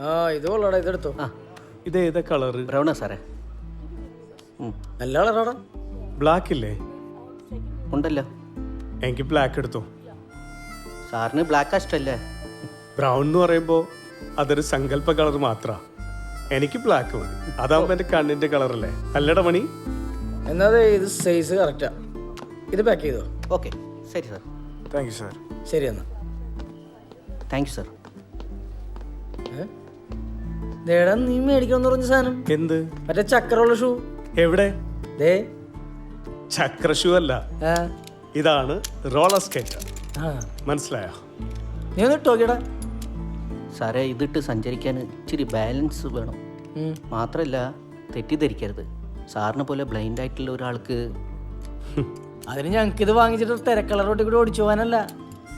ആ ഇത് കൊള്ളാടാ ഇതെടുത്തോ. ആ. ഇത് ഏതാ കളറ് ബ്രൗണാ സാറേ. നല്ല കളറാടാ. ബ്ലാക്ക് ഇല്ലേ? ഉണ്ടല്ലോ. എനിക്ക് ബ്ലാക്ക് എടുത്തോ. സാറിന് ബ്ലാക്ക് ബ്രൗൺ എന്ന് പറയുമ്പോൾ അതൊരു സങ്കല്പ കളർ മാത്ര. എനിക്ക് ബ്ലാക്ക് മതി. അതാവുമ്പോ എന്റെ കണ്ണിന്റെ കളറല്ലേ അല്ലട മണി? എന്നാ ഇത് സൈസ് കറക്റ്റാ ഇത് പാക്ക് ചെയ്തോ? ഓക്കെ ശരി സാർ. താങ്ക് യു സാർ ശരി എന്നാ. Thank you sir? ദേടാ നീ മേടിക്കണം പറഞ്ഞ സാധനം. എന്ത്? മറ്റേ ചക്രമുള്ള ഷൂ. എവിടെ? ദേ. ചക്ര ഷൂ അല്ല. ആ. ഇതാണ് റോളർ സ്കേറ്റ് ആ. മനസ്സിലായോ? നീ ഒന്ന് ഇട്ടോക്കിയടാ സാറേ ഇതിട്ട് സഞ്ചരിക്കാൻ ഇച്ചിരി ബാലൻസ് വേണം. ഉം. മാത്രമല്ല തെറ്റിദ്ധരിക്കരുത്. സാറിനെ പോലെ ബ്ലൈൻഡ് ആയിട്ടുള്ള ഒരാൾക്ക് അതിന് ഞങ്ങൾക്ക് ഇത് വാങ്ങിച്ചിട്ട് തിരക്കളർ റോട്ടിൽ കൂടി ഓടിച്ചു പോകാനല്ല.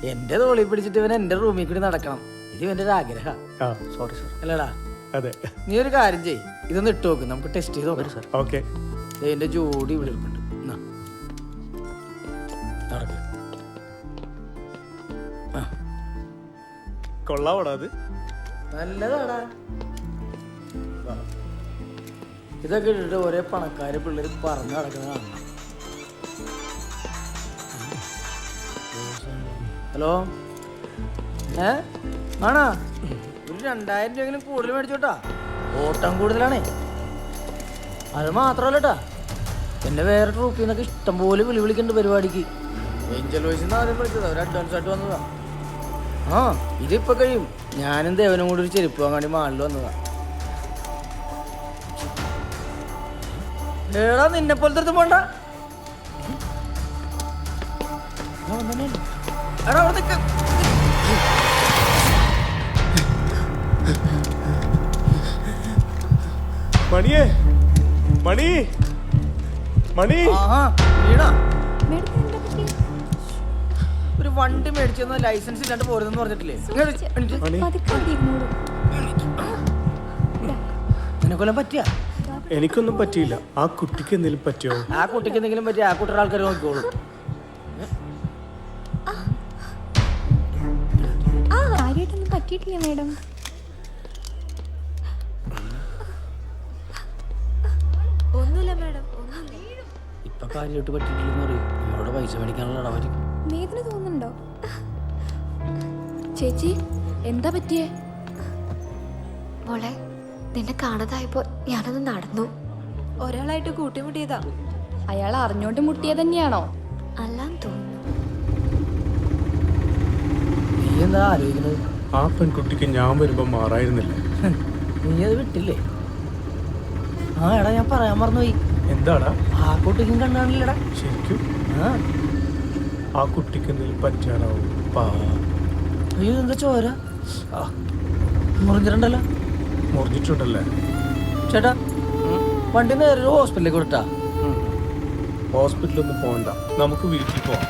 എന്റെ തോളി പിടിച്ചിട്ട് ഇവൻ എന്റെ റൂമിൽ കൂടി നടക്കണം. ഇത് ഇവന്റെ ഒരു ആഗ്രഹം. ആ. സോറി സാർ അല്ലടാ അതെ. നീ ഒരു കാര്യം ചെയ്യ്. ഇതൊന്ന് ഇട്ട് നോക്ക്. നമുക്ക് ടെസ്റ്റ് ചെയ്ത് നോക്കാം. സാർ ഓക്കെ ദേ എന്റെ ജോഡി ഇവിടെ ഇരിപ്പുണ്ട്. എന്നാ. നടക്ക്. ആ, കൊള്ളാവടാ അത്? നല്ലതാടാ. ഇതൊക്കെ ഇട്ടിട്ട് ഒരേ പണക്കാര് പിള്ളേർ പറഞ്ഞു നടക്കുന്നതാണ് ഹലോ? ഏ? ആണോ? ഒരു രണ്ടായിരം രൂപയെങ്കിലും കൂടുതൽ മേടിച്ചോട്ടാ. ഓട്ടം കൂടുതലാണേ. അത് മാത്രമല്ലട്ടാ. എന്നെ വേറെ ട്രൂപ്പിൽ നിന്നൊക്കെ ഇഷ്ടംപോലെ വിളി വിളിക്കുന്നുണ്ട് പരിപാടിക്ക്. ഏഞ്ചൽ വോയിസ് ആദ്യം വിളിച്ചത്. അവർ അഡ്വാൻസ് ആയിട്ട് വന്നതാ. ആ ഇതിപ്പോ കഴിയും. ഞാനും ദേവനും കൂടി ഒരു ചെരുപ്പ് വാങ്ങാൻ വേണ്ടി മാളിൽ വന്നതാ. ഏടാ നിന്നെ പോലത്തെ പോണ്ട. എടാ അവിടെ നിക്ക്. മണിയേ മണി മണി. ആഹാ, വീണാ. ഒരു വണ്ടി മേടിച്ചെന്ന് ലൈസൻസ് ഇല്ലാണ്ട് പോരുന്നെന്ന് പറഞ്ഞിട്ടില്ലേ. നിനക്കൊല്ലം പറ്റിയ? എനിക്കൊന്നും പറ്റിയില്ല. ആ കുട്ടിക്ക് എന്തെങ്കിലും പറ്റിയോ? ആ കുട്ടിക്ക് എന്തെങ്കിലും പറ്റിയ ആ കുട്ടിയുടെ ആൾക്കാർ നോക്കിക്കോളൂ. കാര്യമായിട്ടൊന്നും പറ്റിയിട്ടില്ല മേഡം? കാര്യമായിട്ട് പറ്റിയിട്ടില്ലെന്ന് പറയും. നമ്മളോട് പൈസ മേടിക്കാനുള്ള ഇടവായിരിക്കും മേദിന് തോന്നുന്നുണ്ടോ? ചേച്ചി എന്താ പറ്റിയേ? മോളെ നിന്നെ കാണാതായപ്പോ ഞാനത് നടന്നു. ഒരാളായിട്ട് കൂട്ടിമുട്ടിയതാ. അയാൾ അറിഞ്ഞോണ്ട് മുട്ടിയത് തന്നെയാണോ? അല്ലാന്ന് തോന്നുന്നു. നീ എന്താ ആലോചിക്കുന്നത്? ആ പെൺകുട്ടിക്ക് ഞാൻ വരുമ്പോ മാറായിരുന്നില്ല? നീ അത് വിട്ടില്ലേ? ആ എടാ ഞാൻ പറയാൻ മറന്നുപോയി. എന്താടാ? ആ കുട്ടിക്കും കണ്ടാണില്ലടാ ശരിക്കും? ആ. കുട്ടിക്ക് എന്തെങ്കിലും പറ്റാനാവും. അയ്യോ എന്താ ചോര? മുറിഞ്ഞിട്ടുണ്ടല്ലോ. മുറിഞ്ഞിട്ടുണ്ടല്ലേ? ചേട്ടാ വണ്ടി നേരെ ഹോസ്പിറ്റലിലേക്ക് കൊടുത്താ ഹോസ്പിറ്റലൊന്നും പോകണ്ട നമുക്ക് വീട്ടിൽ പോവാം.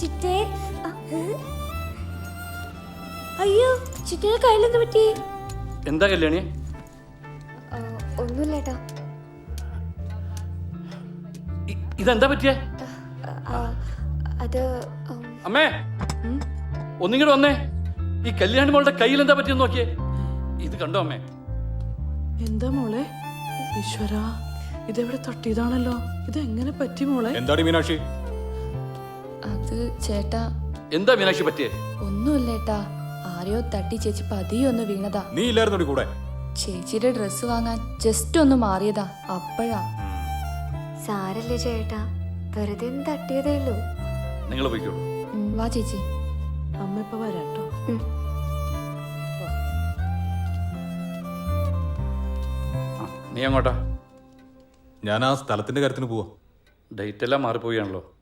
ചിറ്റേ അയ്യോ ചിറ്റയുടെ കയ്യിലെന്ത് പറ്റി? എന്താ കല്യാണി? ഒന്നുമില്ലേട്ടാ. ഇതെന്താ പറ്റിയേ? അത് അമ്മേ ഒന്നിങ്ങോട്ട് വന്നേ. ഈ കല്യാണി മോളുടെ കയ്യിൽ എന്താ പറ്റിയെന്ന് നോക്കിയേ? ഇത് കണ്ടോ അമ്മേ? എന്താ മോളെ? ഈശ്വര ഇതെവിടെ തട്ടിയതാണല്ലോ? ഇത് എങ്ങനെ പറ്റി മോളെ? എന്താടി മീനാക്ഷി? അത് ചേട്ടാ. എന്താ മീനാക്ഷി പറ്റിയേ? ഒന്നുമില്ലേട്ടാ ആരെയോ തട്ടി ചേച്ചി പതിയൊന്ന് വീണതാ. നീ ഇല്ലായിരുന്നോടി കൂടെ? ചേച്ചിയുടെ ഡ്രസ്സ് വാങ്ങാൻ ജസ്റ്റ് ഒന്ന് മാറിയതാ. അപ്പോഴാ. സാരല്ലേ ചേട്ടാ. വെറുതെ തട്ടിയതേ ഉള്ളൂ. നിങ്ങൾ വാ ചേച്ചി. അമ്മ ഇപ്പൊ വരാട്ടോ. നീ അങ്ങോട്ടാ ഞാൻ ആ സ്ഥലത്തിന്റെ കാര്യത്തിന് പോവാ. ഡേറ്റ് എല്ലാം മാറിപ്പോവുകയാണല്ലോ.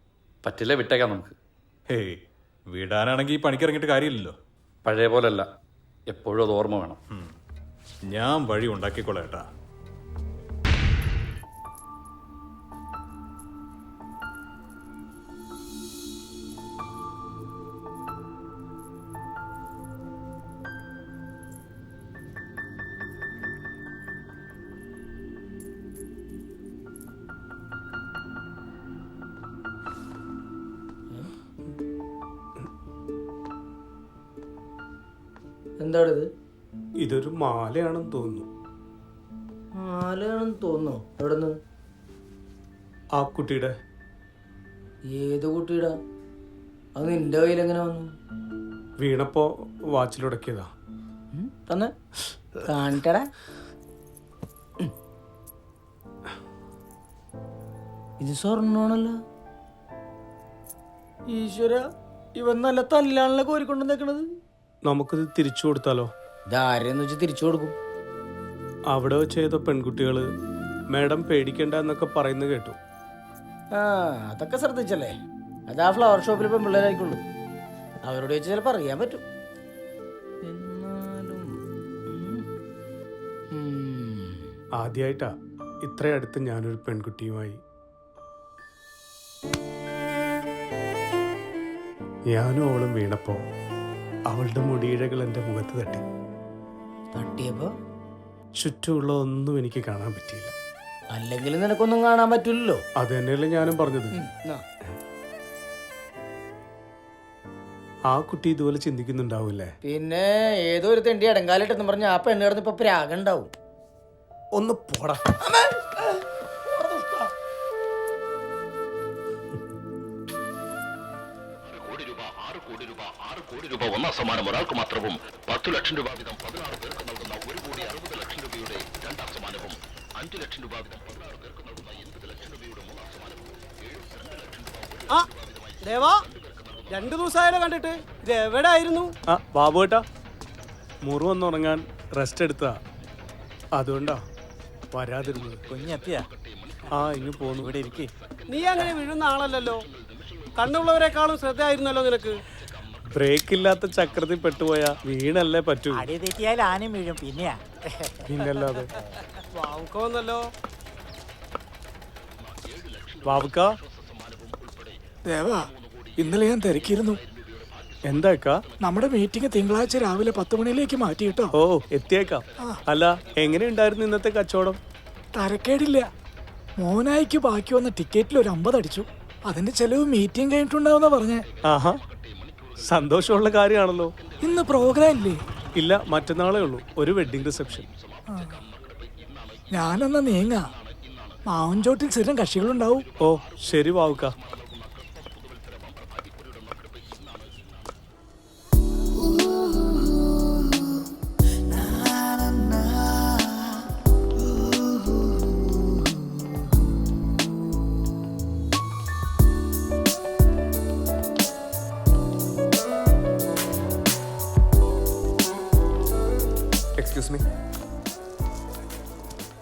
പറ്റില്ല വിട്ടേക്കാം നമുക്ക്. ഹേ വിടാനാണെങ്കിൽ പണിക്കിറങ്ങിയിട്ട് കാര്യമില്ലല്ലോ. പഴയ പോലല്ല. എപ്പോഴും അത് ഓർമ്മ വേണം. ഞാൻ വഴി ഉണ്ടാക്കിക്കോളാം ഏട്ടാ. എന്താണിത്? ഇതൊരു മാലയാണെന്ന് തോന്നുന്നു. മാലയാണെന്ന് തോന്നുന്നു? എവിടെന്ന്? ആ കുട്ടിയുടെ. ഏത് കുട്ടിയുടെ? അത് നിന്റെ കയ്യിൽ എങ്ങനെ വന്നു? വീണപ്പോ വാച്ചിലുടക്കിയതാ തന്നെ. കാണിക്കടാ. ഇത് സ്വർണമാണല്ലോ. ഈശ്വര ഇവൻ നല്ല തല്ലാണല്ലോ കോരിക്കൊണ്ടുവന്നേക്കണത് നമുക്കിത് തിരിച്ചു കൊടുത്താലോ? ഇതാരെന്ന് വെച്ച് തിരിച്ചു കൊടുക്കും. അവിടെ ചെയ്ത ഏതോ പെൺകുട്ടികൾ മാഡം പേടിക്കണ്ട എന്നൊക്കെ പറയുന്നത് കേട്ടു. ആ അതൊക്കെ ശ്രദ്ധിച്ചല്ലേ? അതാ ആ ഫ്ലവർ ഷോപ്പിൽ പിള്ളേരായിക്കുള്ളൂ അവരോട് ചോദിച്ചാൽ ചിലപ്പോൾ അറിയാൻ പറ്റും. എന്നാലും. ആദ്യമായിട്ടാ ഇത്ര അടുത്ത് ഞാനൊരു പെൺകുട്ടിയുമായി. ഞാനും അവളും വീണപ്പോ അവളുടെ മുടിയിഴകൾ എന്റെ മുഖത്ത് തട്ടി. തട്ടിയപ്പോ? ചുറ്റുമുള്ള ഒന്നും എനിക്ക് കാണാൻ പറ്റിയില്ല. അല്ലെങ്കിൽ നിനക്കൊന്നും കാണാൻ പറ്റില്ലല്ലോ. അത് തന്നെയല്ലേ ഞാനും പറഞ്ഞത്. ആ കുട്ടി ഇതുപോലെ ചിന്തിക്കുന്നുണ്ടാവില്ലേ? പിന്നെ ഏതോ ഒരു തെണ്ടി ഇടങ്കാലിട്ടെന്ന് പറഞ്ഞ ആ പെണ്ണ് കിടന്ന് ഇപ്പൊ പ്രാഗുണ്ടാവും. ഒന്ന് പോടാ. ഒന്നാം സമ്മാനം ഒരാൾക്ക് മാത്രവും പത്തു ലക്ഷം രൂപ വീതം പതിനാറ് പേർക്ക് നൽകുന്ന ഒരു കോടി അറുപത് ലക്ഷം രൂപയുടെ രണ്ടാം സമ്മാനവും അഞ്ചു ലക്ഷം രൂപ വീതം പതിനാറ് പേർക്ക് നൽകുന്ന എൺപത് ലക്ഷം രൂപയുടെ മൂന്നാം സമ്മാനവും ആ ദേവാ രണ്ടു ദിവസമായാലോ കണ്ടിട്ട്. ഇത് എവിടെ ആയിരുന്നു ആ ബാബു ഏട്ടാ മുറി വന്നുറങ്ങാൻ റെസ്റ്റ് എടുത്തതാ. അതുകൊണ്ടാ വരാതിരുന്നത്. കുഞ്ഞെത്തിയാ? ആ ഇനി പോന്നു. ഇവിടെ ഇരിക്കേ. നീ അങ്ങനെ വീഴുന്ന ആളല്ലല്ലോ. കണ്ണുള്ളവരെക്കാളും ശ്രദ്ധയായിരുന്നല്ലോ നിനക്ക്. ബ്രേക്ക് ഇല്ലാത്ത ചക്രത്തിൽ പെട്ടുപോയാ വീണല്ലേ പറ്റൂ. അടി തെറ്റിയാൽ ആന വീഴും പിന്നെയാ. പിന്നല്ലാതെ വാവുക്കോന്നല്ലോ. വാവുക്ക? ദേവാ ഇന്നലെ ഞാൻ തിരക്കിയിരുന്നു. എന്താക്കാ നമ്മുടെ മീറ്റിംഗ് തിങ്കളാഴ്ച രാവിലെ പത്ത് മണിയിലേക്ക് മാറ്റി കേട്ടോ. ഓ എത്തിയേക്കാം. അല്ല എങ്ങനെയുണ്ടായിരുന്നു ഇന്നത്തെ കച്ചവടം? തരക്കേടില്ല. മോനായിക്ക് ബാക്കി വന്ന ടിക്കറ്റിൽ ഒരു അമ്പത് അടിച്ചു അതിന്റെ ചെലവ് മീറ്റിംഗ് കഴിഞ്ഞിട്ടുണ്ടാവുന്ന പറഞ്ഞേ. ആഹാ. സന്തോഷമുള്ള കാര്യമാണല്ലോ. ഇന്ന് പ്രോഗ്രാം ഇല്ലേ? ഇല്ല മറ്റന്നാളേ ഉള്ളൂ. ഒരു വെഡിങ് റിസപ്ഷൻ ഞാനെന്നാ നീങ്ങാ. മാവൻചോട്ടിൽ സ്ഥിരം കക്ഷികളുണ്ടാവും. ഓ ശരി ബാബുക്ക എക്സ്ക്യൂസ് മീ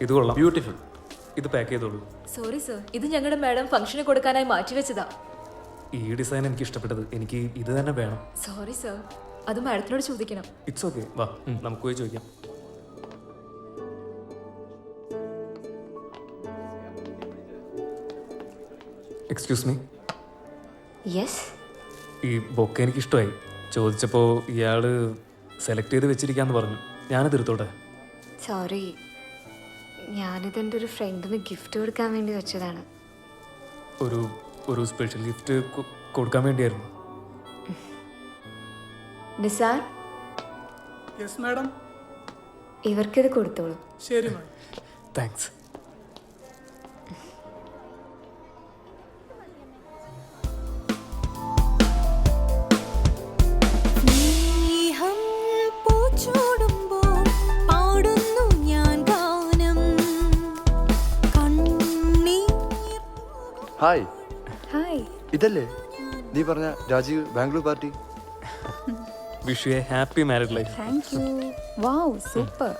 ഇത് കൊള്ളാം. ബ്യൂട്ടിഫുൾ ഇത് പാക്ക് ചെയ്തോളൂ. സോറി സർ ഇത് ഞങ്ങളുടെ മാഡം ഫംഗ്ഷന് കൊടുക്കാനായി മാറ്റി വെച്ചതാ. ഈ ഡിസൈൻ എനിക്ക് ഇഷ്ടപ്പെട്ടത്. എനിക്ക് ഇത് തന്നെ വേണം. സോറി സർ അത് മാഡത്തിനോട് ചോദിക്കണം. ഇറ്റ്സ് ഓക്കെ വാ നമുക്ക് പോയി ചോദിക്കാം. എക്സ്ക്യൂസ് മീ യെസ് ഈ ബൊക്കെ എനിക്ക് ഇഷ്ടമായി. ചോദിച്ചപ്പോൾ ഇയാൾ സെലക്ട് ചെയ്ത് വെച്ചിരിക്കാന്ന് പറഞ്ഞു. ഞാനത് എടുത്തോട്ടെ? സോറി ഞാനിത് എന്റെ ഒരു ഫ്രണ്ടിന് ഗിഫ്റ്റ് കൊടുക്കാൻ വേണ്ടി വെച്ചതാണ്. ഒരു ഒരു സ്പെഷ്യൽ ഗിഫ്റ്റ് കൊടുക്കാൻ വേണ്ടിയായിരുന്നു. നിസാർ? യെസ് മാഡം ഇവർക്കിത് കൊടുത്തോളൂ. ശരി മാഡം താങ്ക്സ് ഹായ്. ഹായ്. ഇതല്ലേ? നീ പറഞ്ഞ Rajeev Bangalore party? Wish you a happy married life thank you wow super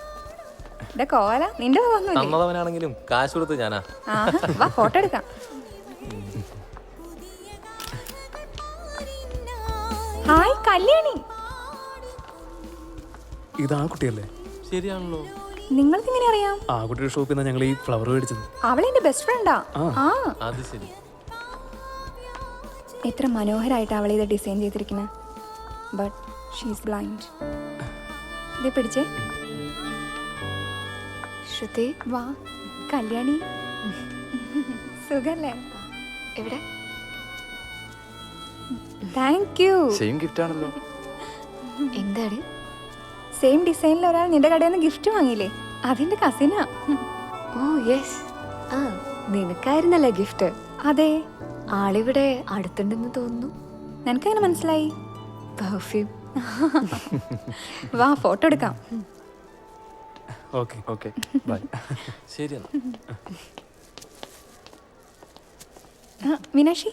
കോല നിന്റെ വന്നു തന്നതവനാണെങ്കിലും കാശ് കൊടുത്ത് ഞാനാ. വാ ഫോട്ടോ എടുക്കാം. ഹായ് കല്യാണി. ഇത് ആ കുട്ടിയല്ലേ? ശരിയാണല്ലോ. നിങ്ങൾക്കെങ്ങനെ അറിയാം? ആ കുട്ടിയുടെ ഷോപ്പിൽ നിന്നാണ് ഞങ്ങൾ ഈ ഫ്ലവർ മേടിച്ചത്. അവളെ എന്റെ ബെസ്റ്റ് ഫ്രണ്ടാ ആ. ആ. അത് ശരി. എത്ര മനോഹരമായിട്ട് അവൾ ഇത് ഡിസൈൻ ചെയ്തിരിക്കുന്നത് ബട്ട് ഷീസ് ബ്ലൈൻഡ് ഇത് പിടിച്ചേ. ശ്രുതി വാ. കല്യാണി. സുഖല്ലേ? എവിടെ? താങ്ക് യു സെയിം ഗിഫ്റ്റ് ആണല്ലോ. എന്താണ് സെയിം ഡിസൈനിൽ ഒരാൾ നിന്റെ കടയിൽ നിന്ന് ഗിഫ്റ്റ് വാങ്ങിയില്ലേ? അതിന്റെ കസിനാ ഓ യെസ് ആ നിനക്കായിരുന്നല്ലേ ഗിഫ്റ്റ് അതെ. ആളിവിടെ അടുത്തുണ്ടെന്ന് തോന്നുന്നു. നിനക്കങ്ങനെ മനസ്സിലായി? പെർഫ്യൂം വാ ഫോട്ടോ എടുക്കാം. ഓക്കെ ഓക്കെ ബൈ ശരിയാണ് ആ, മീനാക്ഷി?